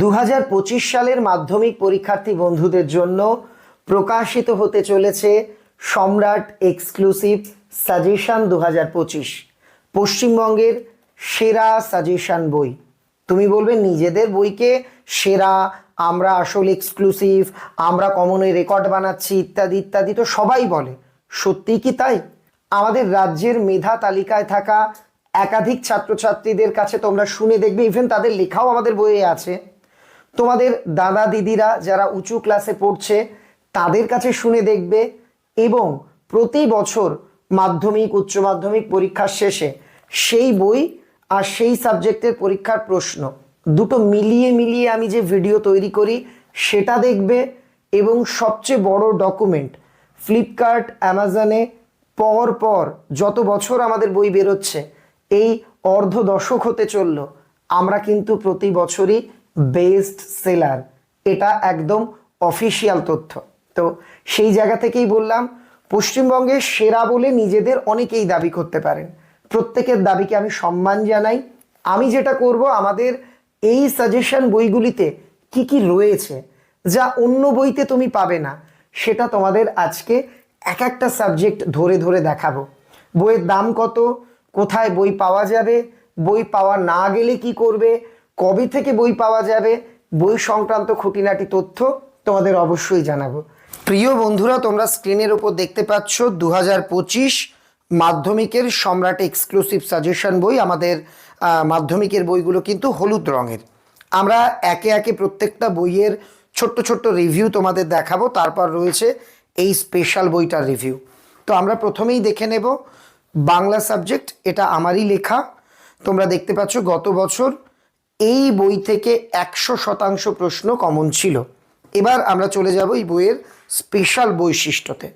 দু হাজার পঁচিশ সালের মাধ্যমিক পরীক্ষার্থী বন্ধুদের জন্য প্রকাশিত হতে চলেছে সম্রাট এক্সক্লুসিভ সাজেশন দু পশ্চিমবঙ্গের সেরা সাজেশন বই। তুমি বলবে, নিজেদের বইকে সেরা, আমরা আসল এক্সক্লুসিভ, আমরা কমনে রেকর্ড বানাচ্ছি, ইত্যাদি ইত্যাদি, তো সবাই বলে। সত্যিই কি তাই? আমাদের রাজ্যের মেধা তালিকায় থাকা একাধিক ছাত্রছাত্রীদের কাছে তোমরা শুনে দেখবে ইভেন তাদের লেখাও আমাদের বইয়ে আছে। তোমাদের দাদা দিদিরা যারা উঁচু ক্লাসে পড়ছে, তাদের কাছে শুনে দেখবে এবং প্রতি বছর মাধ্যমিক, উচ্চ মাধ্যমিক পরীক্ষার শেষে সেই বই আর সেই সাবজেক্টের পরীক্ষার প্রশ্ন দুটো মিলিয়ে মিলিয়ে আমি যে ভিডিও তৈরি করি, সেটা দেখবে এবং সবচেয়ে বড় ডকুমেন্ট ফ্লিপকার্ট অ্যামাজনে পর পর যত বছর আমাদের বই বেরোচ্ছে, এই অর্ধ দশক হতে চলল। আমরা কিন্তু প্রতি বছরই বেস্ট সেলার এটা একদম অফিসিয়াল তথ্য। তো সেই জায়গা থেকেই বললাম পশ্চিমবঙ্গের সেরা বলে নিজেদের অনেকেই দাবি করতে পারেন। প্রত্যেকের দাবিকে আমি সম্মান জানাই। আমি যেটা করব, আমাদের এই সাজেশন বইগুলিতে কি কি রয়েছে, যা অন্য বইতে তুমি পাবে না, সেটা তোমাদের আজকে এক একটা সাবজেক্ট ধরে ধরে দেখাবো। বইয়ের দাম কত, কোথায় বই পাওয়া যাবে, বই পাওয়া না গেলে কি করবে কবে থেকে বই পাওয়া যাবে? বই সংক্রান্ত খুঁটিনাটি তথ্য তোমাদের অবশ্যই জানাব। প্রিয় বন্ধুরা, তোমরা স্ক্রিনের ওপর দেখতে পাচ্ছ দু পঁচিশ মাধ্যমিকের সম্রাট এক্সক্লুসিভ সাজেশন বই। আমাদের মাধ্যমিকের বইগুলো কিন্তু হলুদ রঙের। আমরা একে একে প্রত্যেকটা বইয়ের ছোট্ট ছোট্ট রিভিউ তোমাদের দেখাবো। তারপর রয়েছে এই স্পেশাল বইটার রিভিউ তো আমরা প্রথমেই দেখে নেব বাংলা সাবজেক্ট এটা আমারই লেখা। তোমরা দেখতে পাচ্ছ গত বছর এই বই থেকে একশো শতাংশ প্রশ্ন কমন ছিল। এবার আমরা চলে যাব এই বইয়ের স্পেশাল বৈশিষ্ট্যতে।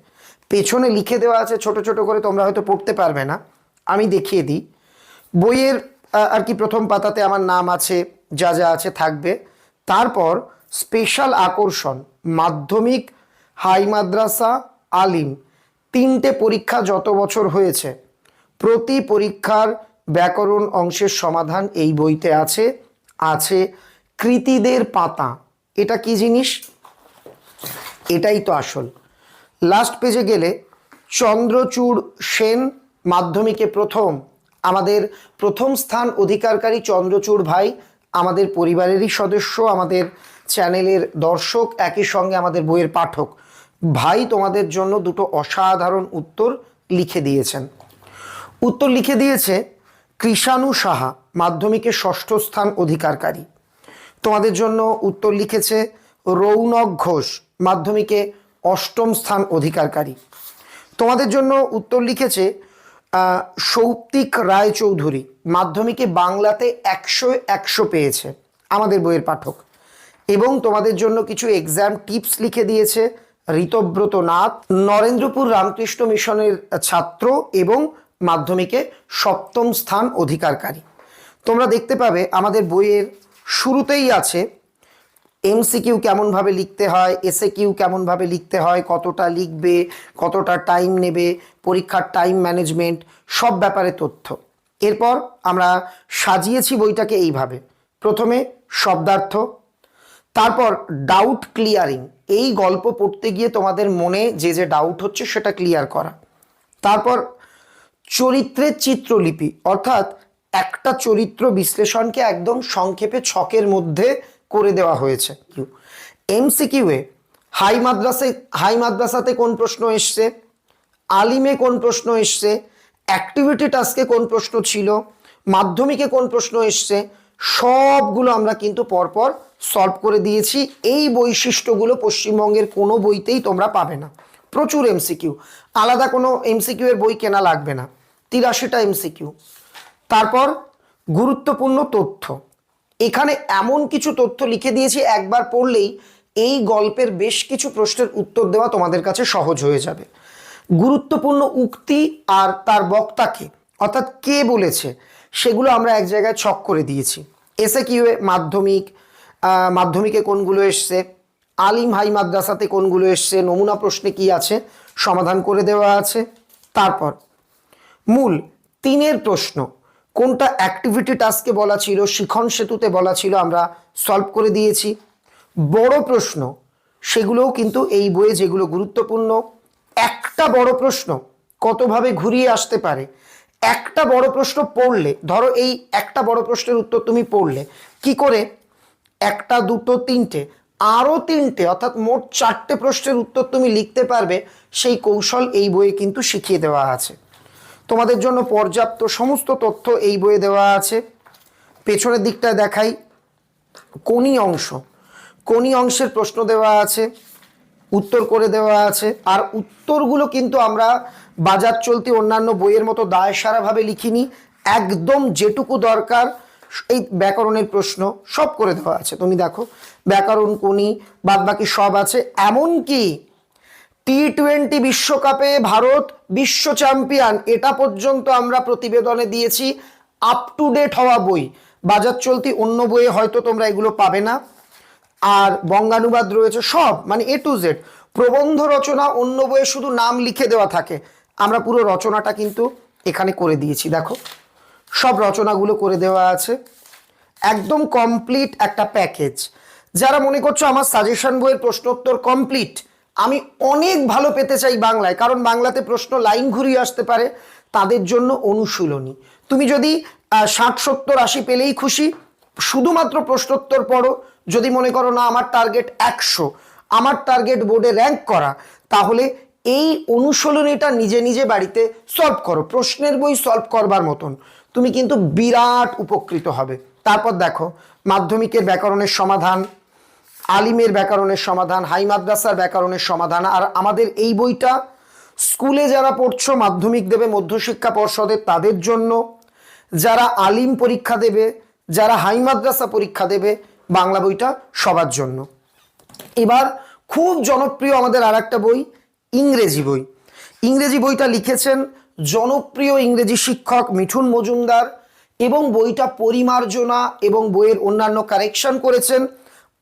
পেছনে লিখে দেওয়া আছে ছোট ছোট করে, তোমরা হয়তো পড়তে পারবে না। আমি দেখিয়ে দিই। বইয়ের আর কি প্রথম পাতাতে আমার নাম আছে, যা যা আছে থাকবে। তারপর স্পেশাল আকর্ষণ, মাধ্যমিক, হাই মাদ্রাসা, আলিম। তিনটে পরীক্ষা যত বছর হয়েছে, প্রতি পরীক্ষার ব্যাকরণ অংশের সমাধান এই বইতে আছে। আছে কৃতিদের পাতা। এটা কি জিনিস? এটাই তো আসল। লাস্ট পেজে গেলে চন্দ্রচূড় সেন মাধ্যমিকে প্রথম। আমাদের প্রথম স্থান অধিকারকারী চন্দ্রচূড় ভাই, আমাদের পরিবারেরই সদস্য, আমাদের চ্যানেলের দর্শক, একই সঙ্গে আমাদের বইয়ের পাঠক। ভাই তোমাদের জন্য দুটো অসাধারণ উত্তর লিখে দিয়েছেন। উত্তর লিখে দিয়েছে কৃষাণু সাহা। মাধ্যমিকে ষষ্ঠ স্থান অধিকারকারী। তোমাদের জন্য উত্তর লিখেছে রৌনক ঘোষ, মাধ্যমিকে অষ্টম স্থান অধিকারকারী। তোমাদের জন্য উত্তর লিখেছে সৌপ্তিক রায়চৌধুরী, মাধ্যমিকে বাংলাতে একশো একশো পেয়েছে আমাদের বইয়ের পাঠক। এবং তোমাদের জন্য কিছু এক্সাম টিপস লিখে দিয়েছে ঋতব্রত নাথ, নরেন্দ্রপুর রামকৃষ্ণ মিশনের ছাত্র এবং মাধ্যমিকে সপ্তম স্থান অধিকারকারী। তোমরা দেখতে পাবে আমাদের বইয়ের শুরুতেই আছে এমসিকিউ কেমনভাবে লিখতে হয় এসএ কিউ কেমনভাবে লিখতে হয়, কতটা লিখবে, কতটা টাইম নেবে, পরীক্ষার টাইম ম্যানেজমেন্ট, সব ব্যাপারে তথ্য। এরপর আমরা সাজিয়েছি বইটাকে এইভাবে। প্রথমে শব্দার্থ, তারপর ডাউট ক্লিয়ারিং এই গল্প পড়তে গিয়ে তোমাদের মনে যে যে ডাউট হচ্ছে সেটা ক্লিয়ার করা। তারপর চরিত্রের চিত্রলিপি, অর্থাৎ একটা চরিত্র বিশ্লেষণকে একদম সংক্ষেপে ছকের মধ্যে করে দেওয়া হয়েছে। কিউ এমসিকিউয়ে হাই মাদ্রাসে, হাই মাদ্রাসাতে কোন প্রশ্ন এসছে? আলিমে কোন প্রশ্ন এসছে? অ্যাক্টিভিটি টাস্কে কোন প্রশ্ন ছিল? মাধ্যমিকে কোন প্রশ্ন এসছে? সবগুলো আমরা কিন্তু পরপর সলভ করে দিয়েছি। এই বৈশিষ্ট্যগুলো পশ্চিমবঙ্গের কোনো বইতেই তোমরা পাবে না। প্রচুর এমসিকিউ। আলাদা কোনো এমসিকিউ এর বই কেনা লাগবে না। তিরাশিটা এমসিকিউ। তারপর গুরুত্বপূর্ণ তথ্য। এখানে এমন কিছু তথ্য লিখে দিয়েছি, একবার পড়লেই এই গল্পের বেশ কিছু প্রশ্নের উত্তর দেওয়া তোমাদের কাছে সহজ হয়ে যাবে। গুরুত্বপূর্ণ উক্তি আর তার বক্তাকে, অর্থাৎ কে বলেছে, সেগুলো আমরা এক জায়গায় ছক করে দিয়েছি। এসে কি মাধ্যমিক মাধ্যমিকে কোনগুলো এসছে, আলিম হাই মাদ্রাসাতে কোনগুলো এসছে, নমুনা প্রশ্নে কি আছে, সমাধান করে দেওয়া আছে। তারপর, মূল, তিনের প্রশ্ন কোনটা অ্যাক্টিভিটি টাস্কে বলা ছিল, শিখন সেতুতে বলা ছিল আমরা সলভ করে দিয়েছি। বড় প্রশ্ন, সেগুলোও কিন্তু এই বইয়ে যেগুলো গুরুত্বপূর্ণ। একটা বড় প্রশ্ন, কতভাবে ঘুরিয়ে আসতে পারে? একটা বড় প্রশ্ন পড়লে, ধরো এই একটা বড় প্রশ্নের উত্তর তুমি পড়লে, কি করে? একটা, দুটো, তিনটে, আরও তিনটে, অর্থাৎ মোট চারটে প্রশ্নের উত্তর তুমি লিখতে পারবে, সেই কৌশল এই বইয়ে কিন্তু শিখিয়ে দেওয়া আছে। তোমাদের জন্য পর্যাপ্ত সমস্ত তথ্য এই বইয়ে দেওয়া আছে। পেছনের দিকটায় দেখাই। কোনি অংশ। কোনি অংশের প্রশ্ন দেওয়া আছে, উত্তর করে দেওয়া আছে। আর উত্তরগুলো কিন্তু আমরা বাজার চলতি অন্যান্য বইয়ের মতো দায় সারাভাবে লিখিনি। একদম যেটুকু দরকার, এই ব্যাকরণের প্রশ্ন সব করে দেওয়া আছে। তুমি দেখো, ব্যাকরণ কোনি বাদ বাকি সব আছে। এমনকি টি টোয়েন্টি বিশ্বকাপে ভারত বিশ্ব চ্যাম্পিয়ন। এটা পর্যন্ত আমরা প্রতিবেদনে দিয়েছি। আপ টু ডেট হওয়া বই। বাজার চলতি অন্য বইয়ে হয়তো তোমরা এগুলো পাবে না। আর বঙ্গানুবাদ রয়েছে সব মানে এ টু জেড প্রবন্ধ রচনা অন্য বইয়ে শুধু নাম লিখে দেওয়া থাকে। আমরা পুরো রচনাটা কিন্তু এখানে করে দিয়েছি, দেখো। সব রচনাগুলো করে দেওয়া আছে। একদম কমপ্লিট একটা প্যাকেজ যারা মনে করছ আমার সাজেশন বইয়ের প্রশ্নোত্তর কমপ্লিট আমি অনেক ভালো পেতে চাই বাংলায়, কারণ বাংলাতে প্রশ্ন লাইন ঘুরিয়ে আসতে পারে, তাদের জন্য অনুশীলনী। তুমি যদি ষাট সত্তর আশি পেলেই খুশি, শুধুমাত্র প্রশ্নোত্তর পড়ো, যদি মনে করো না আমার টার্গেট একশো, আমার টার্গেট বোর্ডে র্যাঙ্ক করা, তাহলে এই অনুশীলনীটা নিজে নিজে বাড়িতে সলভ করো, প্রশ্নের বই সলভ করবার মতন। তুমি কিন্তু বিরাট উপকৃত হবে। তারপর দেখো, মাধ্যমিকের ব্যাকরণের সমাধান আলিমের ব্যাকরণের সমাধান, হাই মাদ্রাসার ব্যাকরণের সমাধান। আর আমাদের এই বইটা স্কুলে যারা পড়ছো, মাধ্যমিক দেবে, মধ্যশিক্ষা পর্ষদে, তাদের জন্য যারা আলিম পরীক্ষা দেবে, যারা হাই মাদ্রাসা পরীক্ষা দেবে, বাংলা বইটা সবার জন্য। এবার খুব জনপ্রিয় আমাদের আর একটা বই, ইংরেজি বই। ইংরেজি বইটা লিখেছেন জনপ্রিয় ইংরেজি শিক্ষক মিঠুন মজুমদার এবং বইটা পরিমার্জনা এবং বইয়ের অন্যান্য কারেকশন করেছেন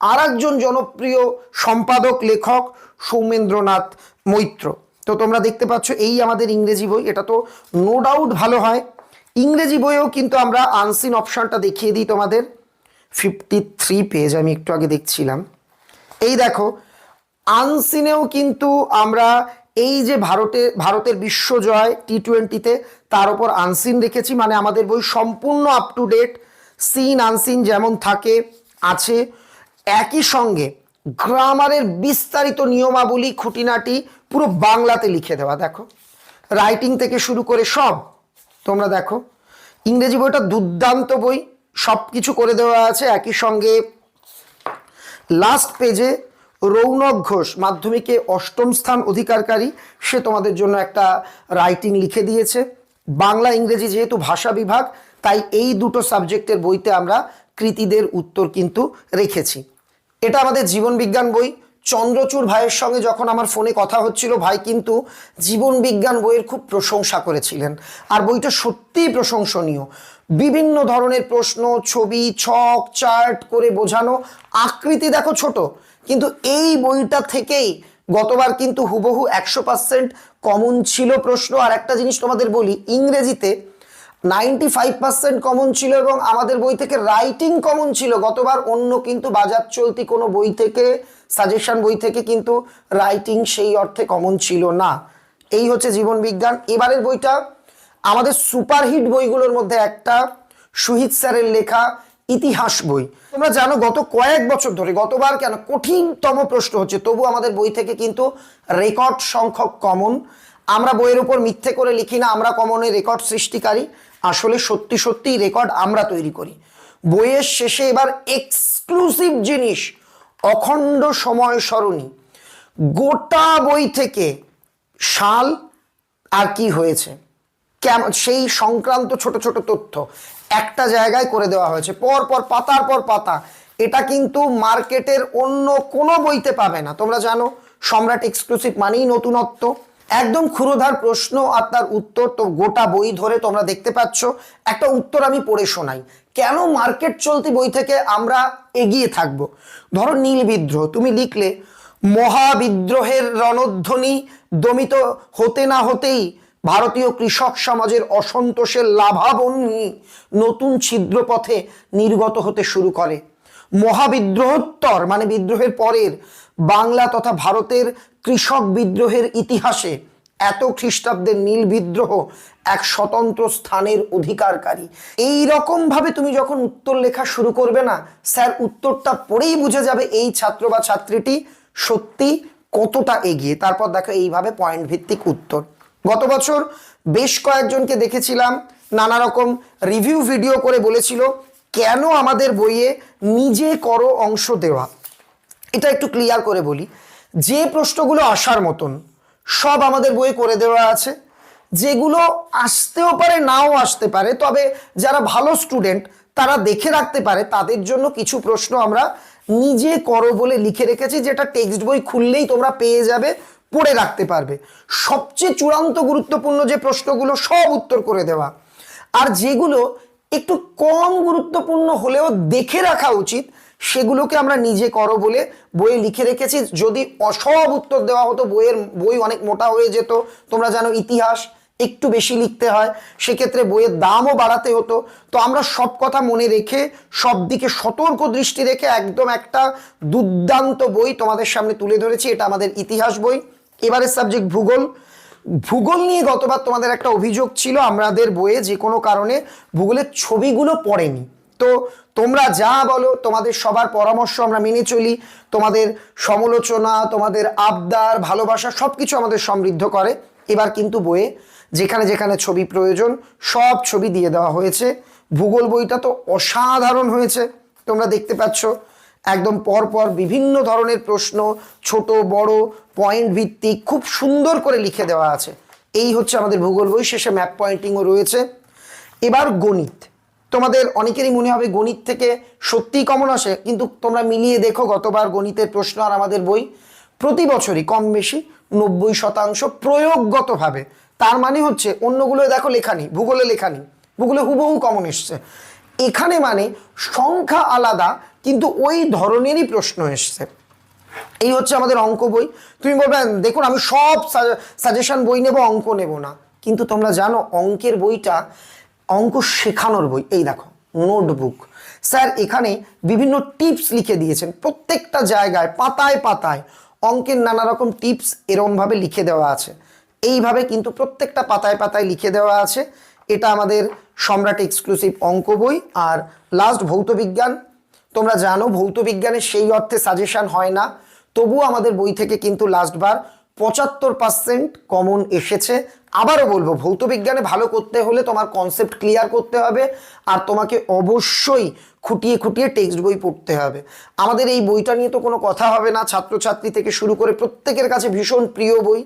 আর একজন জনপ্রিয় সম্পাদক, লেখক সৌমেন্দ্রনাথ মৈত্র। তো তোমরা দেখতে পাচ্ছ, এই আমাদের ইংরেজি বই। এটা তো নো ডাউট ভালো হয়। ইংরেজি বইয়েও কিন্তু আমরা আনসিন অপশানটা দেখিয়ে দিই তোমাদের। ফিফটি থ্রি পেজ আমি একটু আগে দেখছিলাম। এই দেখো আনসিনেও কিন্তু আমরা এই যে ভারতে, ভারতের বিশ্বজয় টি টোয়েন্টিতে তার উপর আনসিন রেখেছি মানে আমাদের বই সম্পূর্ণ up to date seen unseen যেমন থাকে, আছে। একই সঙ্গে গ্রামারের বিস্তারিত নিয়মাবলী, খুঁটিনাটি পুরো বাংলাতে লিখে দেওয়া। দেখো রাইটিং থেকে শুরু করে সব তোমরা দেখো। ইংরেজি বইটা দুর্দান্ত বই সব কিছু করে দেওয়া আছে। একই সঙ্গে লাস্ট পেজে রৌনক ঘোষ, মাধ্যমিকে অষ্টম স্থান অধিকারকারী, সে তোমাদের জন্য একটা রাইটিং লিখে দিয়েছে। বাংলা, ইংরেজি যেহেতু ভাষা বিভাগ, তাই এই দুটো সাবজেক্টের বইতে আমরা কৃতিদের উত্তর কিন্তু রেখেছি। এটা আমাদের জীবন বিজ্ঞান বই। চন্দ্রচূড় ভাইয়ের সঙ্গে যখন আমার ফোনে কথা হচ্ছিল, ভাই কিন্তু জীবন বিজ্ঞান বইয়ের খুব প্রশংসা করেছিলেন। আর বইটা সত্যিই প্রশংসনীয়। বিভিন্ন ধরনের প্রশ্ন, ছবি, ছক, চার্ট করে বোঝানো, আকৃতি দেখো ছোট, কিন্তু এই বইটা থেকেই গতবার কিন্তু হুবহু একশো পার্সেন্ট কমন ছিল প্রশ্ন। আর একটা জিনিস তোমাদের বলি, ইংরেজিতে নাইনটি ফাইভ পার্সেন্ট কমন ছিল এবং আমাদের বই থেকে রাইটিং কমন ছিল। গতবার অন্য কিন্তু বাজার চলতি কোনো বই থেকে সাজেশন বই থেকে কিন্তু রাইটিং সেই অর্থে কমন ছিল না। এই হচ্ছে জীবন বিজ্ঞান। এবারের বইটা, আমাদের সুপারহিট বইগুলোর মধ্যে একটা শহীদ স্যারের লেখা ইতিহাস বই। তোমরা জানো, গত কয়েক বছর ধরে, গতবার কেন, কঠিনতম প্রশ্ন হচ্ছে, তবু আমাদের বই থেকে কিন্তু রেকর্ড সংখ্যক কমন আমরা বইয়ের উপর মিথ্যে করে লিখি না, আমরা কমনে রেকর্ড সৃষ্টিকারী। আসলে সত্যি সত্যিই রেকর্ড আমরা তৈরি করি। বইয়ের শেষে এবার এক্সক্লুসিভ জিনিস, অখণ্ড সময় সরণি। গোটা বই থেকে সাল আর কি হয়েছে? কেমন, সেই সংক্রান্ত ছোট ছোট তথ্য একটা জায়গায় করে দেওয়া হয়েছে। পর পর পাতার পর পাতা। এটা কিন্তু মার্কেটের অন্য কোনো বইতে পাবে না। তোমরা জানো, সম্রাট এক্সক্লুসিভ মানেই নতুনত্ব। একদম ক্ষুরোধার প্রশ্ন আর তার উত্তর তো গোটা বই ধরে তোমরা দেখতে পাচ্ছ। একটা উত্তর আমি পড়ে শোনাই। কেন মার্কেট চলতি বই থেকে আমরা এগিয়ে থাকব? ধরো নীল বিদ্রোহ, তুমি লিখলে মহাবিদ্রোহের রণধ্বনি দমিত হতে না হতেই ভারতীয় কৃষক সমাজের অসন্তোষের লাভাবনী নতুন ছিদ্রপথে নির্গত হতে শুরু করে। মহাবিদ্রোহোত্তর মানে বিদ্রোহের পরের বাংলা তথা ভারতের কৃষক বিদ্রোহের ইতিহাসে এত খ্রিস্টাব্দের নীল বিদ্রোহ এক স্বতন্ত্র স্থানের অধিকারকারী। এই রকম ভাবে তুমি যখন উত্তর লেখা শুরু করবে না, স্যার, উত্তরটা পড়েই বুঝে যাবে এই ছাত্র বা ছাত্রীটি সত্যি কতটা এগিয়ে। তারপর দেখো এইভাবে পয়েন্ট ভিত্তিক উত্তর। গত বছর বেশ কয়েকজনকে দেখেছিলাম, নানা রকম রিভিউ ভিডিও করে বলেছিল, কেন আমাদের বইয়ে নিজে করো অংশ দেওয়া? এটা একটু ক্লিয়ার করে বলি। যে প্রশ্নগুলো আসার মতন সব আমাদের বইয়ে করে দেওয়া আছে। যেগুলো আসতেও পারে, নাও আসতে পারে, তবে যারা ভালো স্টুডেন্ট তারা দেখে রাখতে পারে, তাদের জন্য কিছু প্রশ্ন আমরা নিজে করো বলে লিখে রেখেছি, যেটা টেক্সট বই খুললেই তোমরা পেয়ে যাবে, পড়ে রাখতে পারবে। সবচেয়ে চূড়ান্ত গুরুত্বপূর্ণ যে প্রশ্নগুলো, সব উত্তর করে দেওয়া। আর যেগুলো একটু কম গুরুত্বপূর্ণ হলেও দেখে রাখা উচিত সেগুলোকে আমরা নিজে করো বলে বইয়ে লিখে রেখেছি। যদি অসব উত্তর দেওয়া হতো, বইয়ের বই অনেক মোটা হয়ে যেত। তোমরা জানো ইতিহাস, একটু বেশি লিখতে হয়। সেক্ষেত্রে বইয়ের দামও বাড়াতে হতো। তো আমরা সব কথা মনে রেখে, সব দিকে সতর্ক দৃষ্টি রেখে একদম একটা দুর্দান্ত বই তোমাদের সামনে তুলে ধরেছি। এটা আমাদের ইতিহাস বই। এবারের সাবজেক্ট ভূগোল। ভূগোল নিয়ে গতবার তোমাদের একটা অভিযোগ ছিল, আমাদের বইয়ে যে কোনো কারণে ভূগোলের ছবিগুলো পড়েনি। তো তোমরা যা বলো, তোমাদের সবার পরামর্শ আমরা মেনে চলি, তোমাদের সমালোচনা, তোমাদের আবদার, ভালোবাসা সব কিছু আমাদের সমৃদ্ধ করে। এবার কিন্তু বইয়ে যেখানে যেখানে ছবি প্রয়োজন, সব ছবি দিয়ে দেওয়া হয়েছে। ভূগোল বইটা তো অসাধারণ হয়েছে, তোমরা দেখতে পাচ্ছ। একদম পরপর বিভিন্ন ধরনের প্রশ্ন, ছোট, বড় পয়েন্ট ভিত্তিক, খুব সুন্দর করে লিখে দেওয়া আছে। এই হচ্ছে আমাদের ভূগোল বই, শেষে ম্যাপ পয়েন্টিংও রয়েছে। এবার গণিত। তোমাদের অনেকেরই মনে হবে গণিত থেকে সত্যিই কমন আসে, কিন্তু তোমরা মিলিয়ে দেখো, গতবার গণিতের প্রশ্ন আর আমাদের বই প্রতি বছরই কম বেশি নব্বই শতাংশ প্রয়োগগতভাবে। তার মানে হচ্ছে অন্যগুলো দেখো লেখা নেই, ভূগোলে লেখা নেই, ভূগোলে হুবহু কমন এসছে। এখানে মানে সংখ্যা আলাদা, কিন্তু ওই ধরনেরই প্রশ্ন এসছে। এই হচ্ছে আমাদের অঙ্ক বই। তুমি বলবে, দেখুন, আমি সব সাজেশন বই নেব, অঙ্ক নেব না। কিন্তু তোমরা জানো, অঙ্কের বইটা অঙ্ক শেখানোর বই। এই দেখো নোটবুক স্যার, এখানে বিভিন্ন টিপস লিখে দিয়েছেন। প্রত্যেকটা জায়গায় পাতায় পাতায় অঙ্কের নানা রকম টিপস এরমভাবে লিখে দেওয়া আছে। এইভাবে কিন্তু প্রত্যেকটা পাতায় পাতায় লিখে দেওয়া আছে। এটা আমাদের সম্রাট এক্সক্লুসিভ অঙ্ক বই। আর লাস্ট ভৌতবিজ্ঞান তোমরা জানো, ভৌত বিজ্ঞানের সেই অর্থে সাজেশন হয় না। তবুও আমাদের বই থেকে কিন্তু লাস্টবার পঁচাত্তর পার্সেন্ট কমন এসেছে। আবারও বলব, ভৌত বিজ্ঞানে ভালো করতে হলে তোমার কনসেপ্ট ক্লিয়ার করতে হবে আর তোমাকে অবশ্যই খুঁটিয়ে খুঁটিয়ে টেক্সট বই পড়তে হবে। আমাদের এই বইটা নিয়ে তো কোনো কথা হবে না। ছাত্রছাত্রী থেকে শুরু করে প্রত্যেকের কাছে ভীষণ প্রিয় বই।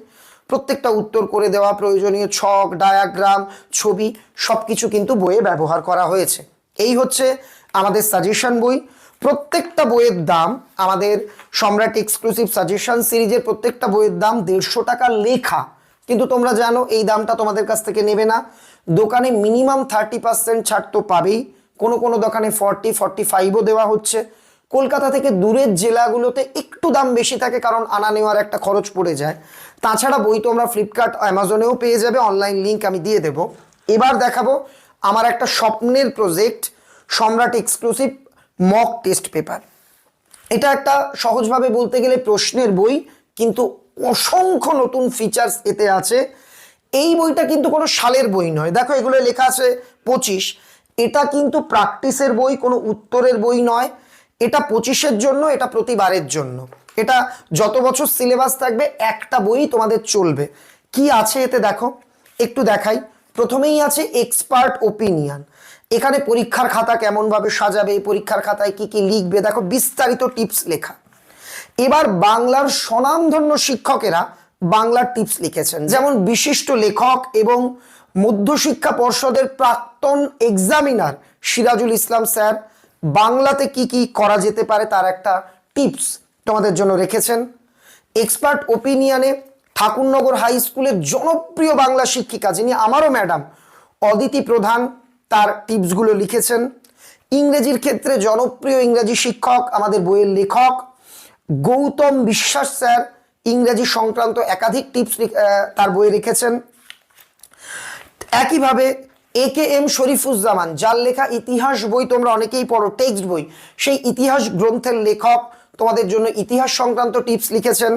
প্রত্যেকটা উত্তর করে দেওয়া প্রয়োজনীয় ছক ডায়াগ্রাম ছবি সব কিছু কিন্তু বইয়ে ব্যবহার করা হয়েছে। এই হচ্ছে আমাদের সাজেশন বই। প্রত্যেকটা বইয়ের দাম আমাদের সম্রাট এক্সক্লুসিভ সাজেশন সিরিজের প্রত্যেকটা বইয়ের দাম দেড়শো টাকা লেখা। কিন্তু তোমরা জানো, এই দামটা তোমাদের কাছ থেকে নেবে না। দোকানে মিনিমাম থার্টি পার্সেন্ট ছাড় তো পাবেই। কোনো কোনো দোকানে ফর্টি ফর্টি ফাইভও দেওয়া হচ্ছে। কলকাতা থেকে দূরের জেলাগুলোতে একটু দাম বেশি থাকে কারণ আনা নেওয়ার একটা খরচ পড়ে যায়। তাছাড়া বই তোমরা ফ্লিপকার্ট অ্যামাজনেও পেয়ে যাবে। অনলাইন লিঙ্ক আমি দিয়ে দেবো। এবার দেখাবো আমার একটা স্বপ্নের প্রজেক্ট সম্রাট এক্সক্লুসিভ মক টেস্ট পেপার এটা একটা সহজভাবে বলতে গেলে প্রশ্নের বই, কিন্তু অসংখ্য নতুন ফিচার্স এতে আছে। এই বইটা কিন্তু কোনো সালের বই নয়। দেখো এগুলো লেখা আছে পঁচিশ। এটা কিন্তু প্র্যাকটিসের বই, কোনো উত্তরের বই নয়। এটা পঁচিশের জন্য, এটা প্রতিবারের জন্য। এটা যত বছর সিলেবাস থাকবে, একটা বই তোমাদের চলবে। কি আছে এতে দেখো? একটু দেখাই। প্রথমেই আছে এক্সপার্ট ওপিনিয়ন এখানে পরীক্ষার খাতা কেমনভাবে সাজাবে পরীক্ষার খাতায় কি কি লিখবে? দেখো, বিস্তারিত টিপস লেখা। এবার বাংলার স্বনামধন্য শিক্ষকেরা বাংলার টিপস লিখেছেন। যেমন বিশিষ্ট লেখক এবং মধ্যশিক্ষা পর্ষদের প্রাক্তন এক্সামিনার সিরাজুল ইসলাম স্যার বাংলাতে কি কি করা যেতে পারে তার একটা টিপস তোমাদের জন্য রেখেছেন। এক্সপার্ট ওপিনিয়নে ঠাকুরনগর হাই স্কুলের জনপ্রিয় বাংলা শিক্ষিকা, যিনি আমারও ম্যাডাম, অদিতি প্রধান তার টিপসগুলো লিখেছেন। ইংরেজির ক্ষেত্রে জনপ্রিয় ইংরেজি শিক্ষক আমাদের বইয়ের লেখক গৌতম বিশ্বাস স্যার ইংরেজি সংক্রান্ত একাধিক টিপস তার বইয়ে লিখেছেন একইভাবে এ কে এম শরীফুজ্জামান, যার লেখা ইতিহাস বই, তোমরা অনেকেই পড়ো, টেক্সট বই, সেই ইতিহাস গ্রন্থের লেখক তোমাদের জন্য ইতিহাস সংক্রান্ত টিপস লিখেছেন।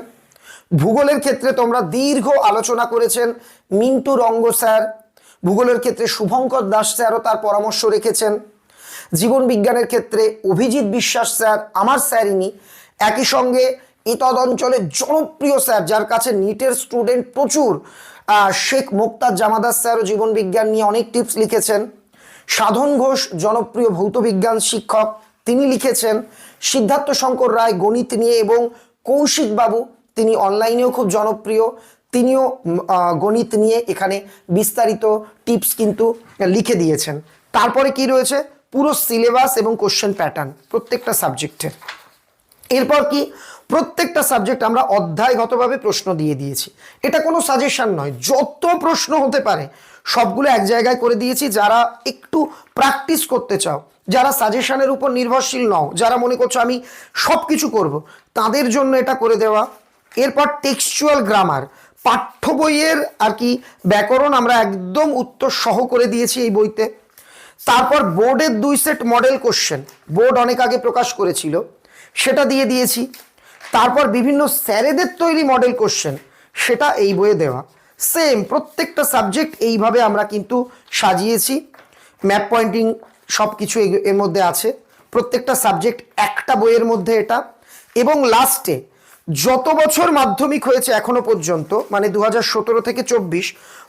ভূগোলের ক্ষেত্রে তোমরা দীর্ঘ আলোচনা করেছেন মিন্টু রঙ্গ স্যার ভূগোলের ক্ষেত্রে শুভঙ্কর দাস স্যারও তার পরামর্শ রেখেছেন। জীবন বিজ্ঞানের ক্ষেত্রে অভিজিৎ বিশ্বাস স্যার, আমার স্যার ইনি একই সঙ্গে এতদ অঞ্চলের জনপ্রিয় স্যার, যার কাছে নিটের স্টুডেন্ট প্রচুর। শেখ মোক্তার জামাদার স্যারও জীবন বিজ্ঞান নিয়ে অনেক টিপস লিখেছেন। সাধন ঘোষ, জনপ্রিয় ভৌতবিজ্ঞান শিক্ষক, তিনি লিখেছেন, সিদ্ধার্থ শঙ্কর রায় গণিত নিয়ে এবং কৌশিক বাবু তিনি অনলাইনেও খুব জনপ্রিয়। তিনিও গণিত নিয়ে এখানে বিস্তারিত টিপস কিন্তু লিখে দিয়েছেন। তারপরে কি রয়েছে? পুরো সিলেবাস এবং কোশ্চেন প্যাটার্ন প্রত্যেকটা সাবজেক্টের। এরপর কি? প্রত্যেকটা সাবজেক্ট আমরা অধ্যায়গতভাবে প্রশ্ন দিয়ে দিয়েছি। এটা কোনো সাজেশন নয়, যত প্রশ্ন হতে পারে, সবগুলো এক জায়গায় করে দিয়েছি। যারা একটু প্র্যাকটিস করতে চাও, যারা সাজেশনের উপর নির্ভরশীল নও, যারা মনে করছ আমি সব কিছু করব, তাদের জন্য এটা করে দেওয়া। এরপর টেক্সচুয়াল গ্রামার পাঠ্য বইয়ের আর কি ব্যাকরণ আমরা একদম উত্তর সহ করে দিয়েছি এই বইতে। তারপর বোর্ডের দুই সেট মডেল কোশ্চেন, বোর্ড অনেক আগে প্রকাশ করেছিল, সেটা দিয়ে দিয়েছি। তারপর বিভিন্ন স্যারেদের তৈরি মডেল কোশ্চেন, সেটা এই বইয়ে দেওয়া। সেম প্রত্যেকটা সাবজেক্ট এইভাবে আমরা কিন্তু সাজিয়েছি। ম্যাপ পয়েন্টিং সব কিছু এর মধ্যে আছে। প্রত্যেকটা সাবজেক্ট একটা বইয়ের মধ্যে এটা। এবং লাস্টে যত বছর মাধ্যমিক হয়েছে এখনও পর্যন্ত মানে দু হাজার সতেরো থেকে চব্বিশ,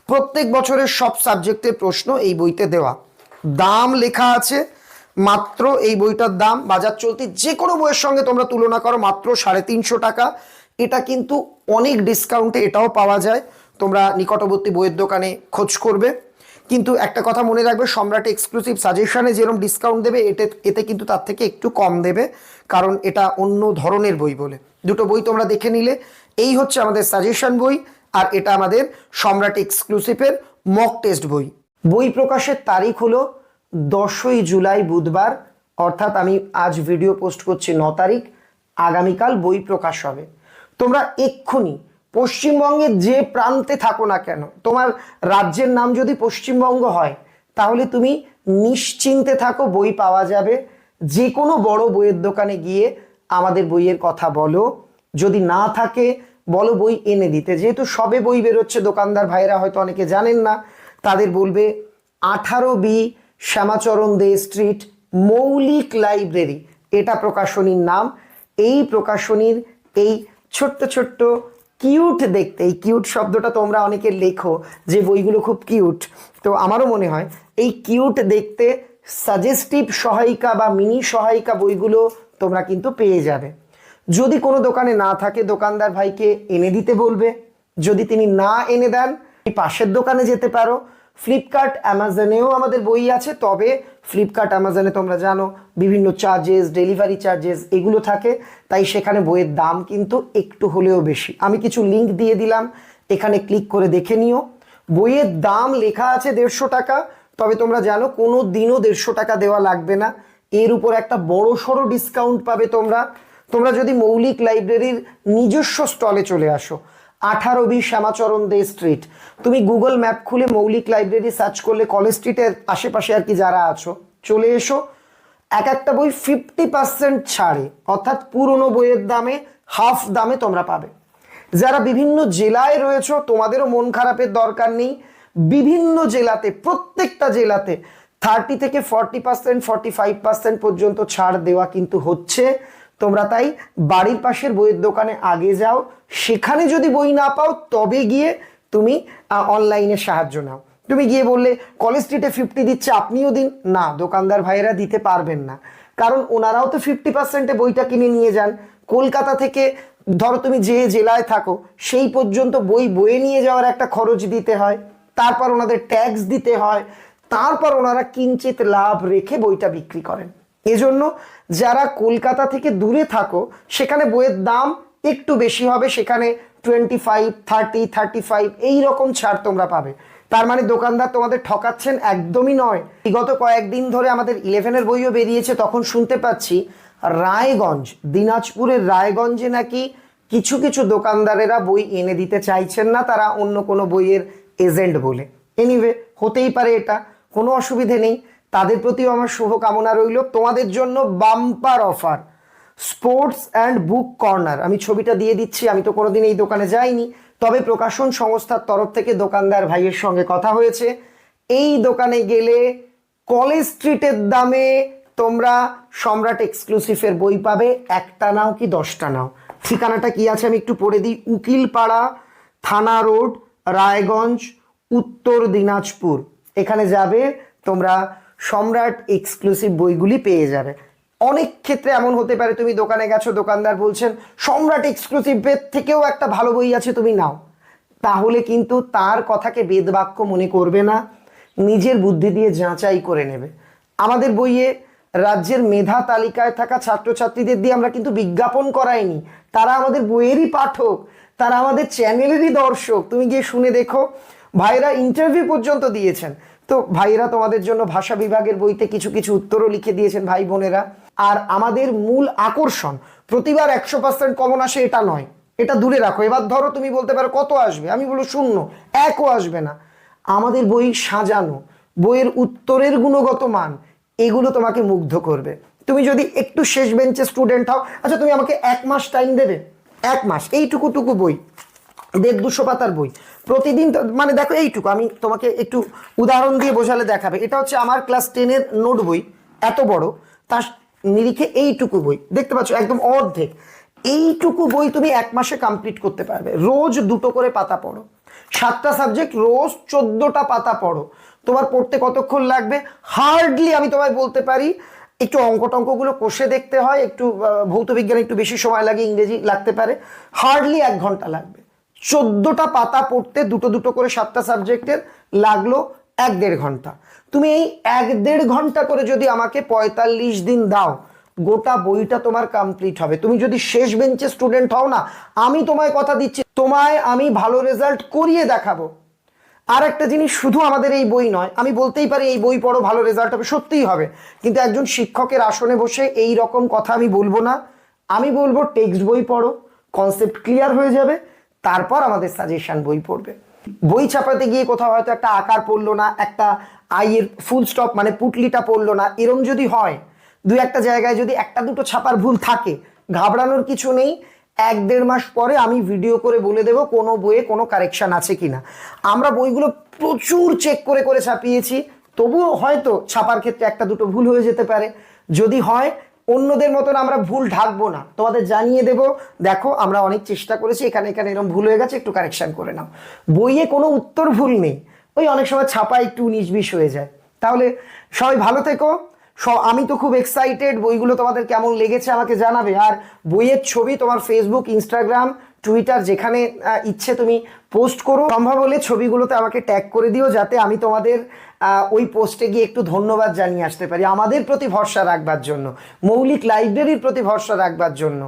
প্রত্যেক বছরের সব সাবজেক্টের প্রশ্ন এই বইতে দেওয়া। দাম লেখা আছে, মাত্র এই বইটার দাম, বাজার চলতি যে কোনো বইয়ের সঙ্গে তোমরা তুলনা করো, মাত্র সাড়ে তিনশো টাকা। এটা কিন্তু অনেক ডিসকাউন্টে এটাও পাওয়া যায়। তোমরা নিকটবর্তী বইয়ের দোকানে খোঁজ করবে। কিন্তু একটা কথা মনে রাখবে, সম্রাট এক্সক্লুসিভ সাজেশনে যেরকম ডিসকাউন্ট দেবে, এতে এতে কিন্তু তার থেকে একটু কম দেবে, কারণ এটা অন্য ধরনের বই বলে। দুটো বই তোমরা দেখে নিলে। এই হচ্ছে আমাদের সাজেশন বই, আর এটা আমাদের সম্রাট এক্সক্লুসিভের মক টেস্ট বই। বই প্রকাশের তারিখ হলো দশই জুলাই বুধবার, অর্থাৎ আমি আজ ভিডিও পোস্ট করছি ন তারিখ, আগামীকাল বই প্রকাশ হবে। তোমরা এক্ষুনি পশ্চিমবঙ্গের যে প্রান্তে থাকো না কেন, তোমার রাজ্যের নাম যদি পশ্চিমবঙ্গ হয়, তাহলে তুমি নিশ্চিন্তে থাকো, বই পাওয়া যাবে। যে কোনো বড় বইয়ের দোকানে গিয়ে আমাদের বইয়ের কথা বলো। যদি না থাকে, বলো বই এনে দিতে। যেহেতু সবে বই বেরোচ্ছে, দোকানদার ভাইরা হয়তো অনেকে জানেন না, তাদের বলবে, আঠারো B Shyamacharan De street, Moulik library. এটা প্রকাশনীর নাম। এই প্রকাশনীর এই ছোট্ট ছোট্ট কিউট দেখতে। এই কিউট শব্দটা তোমরা অনেকে লেখো যে বইগুলো খুব কিউট তো আমারও মনে হয় এই কিউট দেখতে সাজেস্টিভ সহায়িকা বা মিনি সহায়িকা বইগুলো তোমরা কিন্তু পেয়ে যাবে। যদি কোনো দোকানে না থাকে, দোকানদার ভাইকে এনে দিতে বলবে। যদি তিনি না এনে দেন পাশের দোকানে যেতে পারো। ফ্লিপকার্ট অ্যামাজনেও আমাদের বই আছে, তবে ফ্লিপকার্ট অ্যামাজনে তোমরা জানো, বিভিন্ন চার্জেস ডেলিভারি চার্জেস এগুলো থাকে, তাই সেখানে বইয়ের দাম কিন্তু একটু হলেও বেশি। আমি কিছু লিংক দিয়ে দিলাম, এখানে ক্লিক করে দেখে নিও। বইয়ের দাম লেখা আছে দেড়শো টাকা, তবে তোমরা জানো, কোনো দিনও দেড়শো টাকা দেওয়া লাগবে না। এর উপর একটা বড় সড়ো ডিসকাউন্ট পাবে তোমরা। তোমরা যদি মৌলিক লাইব্রেরির নিজস্ব স্টলে চলে আসো আঠারো বি শ্যামাচরণ দে স্ট্রিট। তুমি গুগল ম্যাপ খুলে মৌলিক লাইব্রেরি সার্চ করলে কলেজ স্ট্রিটের আশেপাশে আর কি যারা আছো, চলে এসো। এক একটা বই ফিফটি পার্সেন্ট ছাড়ে, অর্থাৎ পুরনো বইয়ের দামে হাফ দামে তোমরা পাবে। যারা বিভিন্ন জেলায় রয়েছো, তোমাদেরও মন খারাপের দরকার নেই। বিভিন্ন জেলাতে, প্রত্যেকটা জেলাতে থার্টি থেকে forty percent forty five percent পর্যন্ত ছাড় দেওয়া কিন্তু হচ্ছে। তোমরা তাই বাড়ির পাশের বইয়ের দোকানে আগে যাও। সেখানে যদি বই না পাও, তবে গিয়ে তুমি অনলাইনে সাহায্য নাও। তুমি গিয়ে বললে কলেজ স্ট্রিটে ফিফটি দিচ্ছে, আপনিও দিন। না, দোকানদার ভাইয়েরা দিতে পারবেন না। কারণ ওনারাও তো ফিফটি পার্সেন্টে বইটা কিনে নিয়ে যান। কলকাতা থেকে, ধরো তুমি যে জেলায় থাকো, সেই পর্যন্ত বই বয়ে নিয়ে যাওয়ার একটা খরচ দিতে হয়। তারপর ওনাদের ট্যাক্স দিতে হয়। তারপর ওনারা কিঞ্চিত লাভ রেখে বইটা বিক্রি করেন। এজন্য যারা কলকাতা থেকে দূরে থাকো, সেখানে বইয়ের দাম একটু বেশি হবে, সেখানে twenty five thirty thirty five এইরকম ছাড় তোমরা পাবে। তার মানে দোকানদার তোমাদের ঠকাচ্ছেন একদমই নয়। বিগত কয়েকদিন ধরে আমাদের ইলেভেনের বইও বেরিয়েছে, তখন শুনতে পাচ্ছি রায়গঞ্জ, দিনাজপুরের রায়গঞ্জে নাকি কিছু কিছু দোকানদারেরা বই এনে দিতে চাইছেন না, তারা অন্য কোনো বইয়ের এজেন্ট বলে। এনিওয়ে হতেই পারে এটা, কোনো অসুবিধে নেই। তাদের প্রতিও আমার শুভকামনা রইল। তোমাদের জন্য bumper offer sports and book corner আমি ছবিটা দিয়ে দিচ্ছি, আমি তো কোনোদিন এই দোকানে যাইনি। তবে প্রকাশন সংস্থার তরফ থেকে দোকানদার ভাইয়ের সঙ্গে কথা হয়েছে। এই দোকানে গেলে কলেজ স্ট্রিটের দামে তোমরা সম্রাট এক্সক্লুসিভের বই পাবে। একটা নাও কি দশটা নাও? ঠিকানাটা কি আছে আমি একটু পড়ে দিই। উকিলপাড়া, থানা রোড, রায়গঞ্জ, উত্তর দিনাজপুর। এখানে যাবে তোমরা সম্রাট এক্সক্লুসিভ বইগুলি পেয়ে যাবে। অনেক ক্ষেত্রে এমন হতে পারে, তুমি দোকানে গেছো, দোকানদার বলছেন, সম্রাট এক্সক্লুসিভের থেকেও একটা ভালো বই আছে, তুমি নাও। তাহলে কিন্তু তার কথাকে বেদবাক্য মনে করবে না, নিজের বুদ্ধি দিয়ে যাচাই করে নেবে। আমাদের বইয়ে রাজ্যের মেধা তালিকায় থাকা ছাত্রছাত্রীদের দিয়ে আমরা কিন্তু বিজ্ঞাপন করাইনি। তারা আমাদের বইয়েরই পাঠক, তারা আমাদের চ্যানেলেরই দর্শক। তুমি গিয়ে শুনে দেখো, ভাইরা ইন্টারভিউ পর্যন্ত দিয়েছেন। তো ভাইরা তোমাদের জন্য ভাষা বিভাগের বইতে কিছু কিছু উত্তরও লিখে দিয়েছেন ভাই বোনেরা। আর আমাদের মূল আকর্ষণ, প্রতিবার একশো পার্সেন্ট কমন আসে এটা নয়। এটা দূরে রাখো। এবার ধরো তুমি বলতে পারো কত আসবে? আমি বলো শূন্য, একও আসবে না। আমাদের বই সাজানো, বইয়ের উত্তরের গুণগত মান, এগুলো তোমাকে মুগ্ধ করবে। তুমি যদি একটু শেষ বেঞ্চে স্টুডেন্ট হও আচ্ছা তুমি আমাকে এক মাস টাইম দেবে? এক মাস এইটুকু টুকু বই। দেড় দুশো পাতার বই। প্রতিদিন মানে দেখো এইটুকু, আমি তোমাকে একটু উদাহরণ দিয়ে বোঝালে দেখাবে। এটা হচ্ছে আমার ক্লাস টেনের নোট বই, এত বড়। তার নিরিখে এইটুকু বই। দেখতে পাচ্ছ, একদম অর্ধেক। এইটুকু বই তুমি এক মাসে কমপ্লিট করতে পারবে। রোজ দুটো করে পাতা পড়ো। সাতটা সাবজেক্ট রোজ চোদ্দোটা পাতা পড়ো। তোমার পড়তে কতক্ষণ লাগবে? হার্ডলি আমি তোমায় বলতে পারি, একটু অঙ্ক টঙ্কগুলো কষে দেখতে হয়। একটু ভৌত বিজ্ঞানে একটু বেশি সময় লাগে, ইংরেজি লাগতে পারে। হার্ডলি এক ঘণ্টা লাগবে। চোদ্দোটা পাতা পড়তে দুটো দুটো করে সাতটা সাবজেক্টের লাগল এক দেড় ঘণ্টা। তুমি এই এক দেড় ঘণ্টা করে যদি আমাকে পঁয়তাল্লিশ দিন দাও, গোটা বইটা তোমার কমপ্লিট হবে। তুমি যদি শেষ বেঞ্চে স্টুডেন্ট হও না, আমি তোমায় কথা দিচ্ছি, তোমায় আমি ভালো রেজাল্ট করিয়ে দেখাবো। আর একটা জিনিস শুধু আমাদের এই বই নয়, আমি বলতেই পারি এই বই পড়ো, ভালো রেজাল্ট হবে, সত্যিই হবে। কিন্তু একজন শিক্ষকের আসনে বসে এই রকম কথা আমি বলব না। আমি বলব টেক্সট বই পড়ো কনসেপ্ট ক্লিয়ার হয়ে যাবে। তারপর আমাদের সাজেশন বই পড়বে। বই ছাপাতে গিয়ে কোথাও হয়তো একটা আকার পড়ল না, একটা আইয়ের ফুল স্টপ মানে পুটলিটা পড়ল না, এরম যদি হয়, দু একটা জায়গায় যদি একটা দুটো ছাপার ভুল থাকে, ঘাবড়ানোর কিছু নেই, এক দেড় মাস পরে আমি ভিডিও করে বলে দেব কোনো বইয়ে কোনো কারেকশন আছে কি না আমরা বইগুলো প্রচুর চেক করে করে ছাপিয়েছি, তবুও হয়তো ছাপার ক্ষেত্রে একটা দুটো ভুল হয়ে যেতে পারে। যদি হয় অন্যদের মতন আমরা ভুল ঢাকবো না। তোমাদের জানিয়ে দেব, দেখো আমরা অনেক চেষ্টা করেছি, এখানে এখানে এরকম ভুল হয়ে গেছে, একটু কারেকশন করে নাও। বইয়ে কোনো উত্তর ভুল নেই। ওই অনেক সময় ছাপা একটু উনিশ বিশ হয়ে যায়। তাহলে সবাই ভালো থেকো। স- আমি তো খুব এক্সাইটেড বইগুলো তোমাদের কেমন লেগেছে আমাকে জানাবে। আর বইয়ের ছবি তোমার ফেসবুক ইনস্টাগ্রাম টুইটার যেখানে ইচ্ছে তুমি পোস্ট করো। সম্ভব হলে ছবিগুলোতে আমাকে ট্যাগ করে দিও, যাতে আমি তোমাদের ওই পোস্টে গিয়ে একটু ধন্যবাদ জানিয়ে আসতে পারি। আমাদের প্রতি ভরসা রাখবার জন্য, মৌলিক লাইব্রেরির প্রতি ভরসা রাখবার জন্য।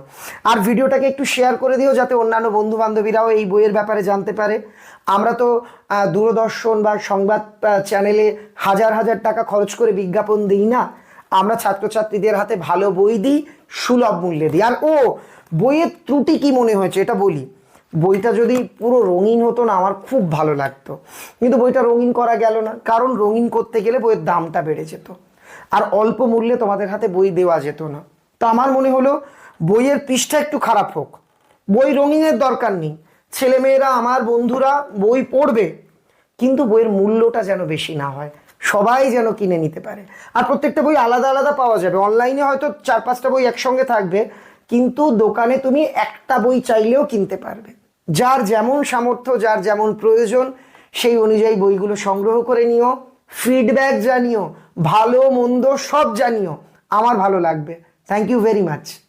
আর ভিডিওটাকে একটু শেয়ার করে দিও যাতে অন্যান্য বন্ধু বান্ধবীরাও এই বইয়ের ব্যাপারে জানতে পারে। আমরা তো দূরদর্শন বা সংবাদ চ্যানেলে হাজার হাজার টাকা খরচ করে বিজ্ঞাপন দিই না। আমরা ছাত্রছাত্রীদের হাতে ভালো বই দিই, সুলভ মূল্যে দিই। আর ও, বইয়ের ত্রুটি কি মনে হয়েছে এটা বলি। বইটা যদি পুরো রঙিন হতো না, আমার খুব ভালো লাগতো। কিন্তু বইটা রঙিন করা গেল না, কারণ রঙিন করতে গেলে বইয়ের দামটা বেড়ে যেত। আর অল্প মূল্যে তোমাদের হাতে বই দেওয়া যেত না। তো আমার মনে হলো, বইয়ের পৃষ্ঠা একটু খারাপ হোক। বই রঙিনের দরকার নেই। ছেলেমেয়েরা, আমার বন্ধুরা, বই পড়বে, কিন্তু বইয়ের মূল্যটা যেন বেশি না হয়। সবাই যেন কিনে নিতে পারে। আর প্রত্যেকটা বই আলাদা আলাদা পাওয়া যাবে। অনলাইনে হয়তো চার পাঁচটা বই একসঙ্গে থাকবে, কিন্তু দোকানে তুমি একটা বই চাইলেও কিনতে পারবে। যার যেমন সামর্থ্য, যার যেমন প্রয়োজন, সেই অনুযায়ী বইগুলো সংগ্রহ করে নিও ফিডব্যাক জানিও, ভালো, মন্দ সব জানিও। আমার ভালো লাগবে। Thank you very much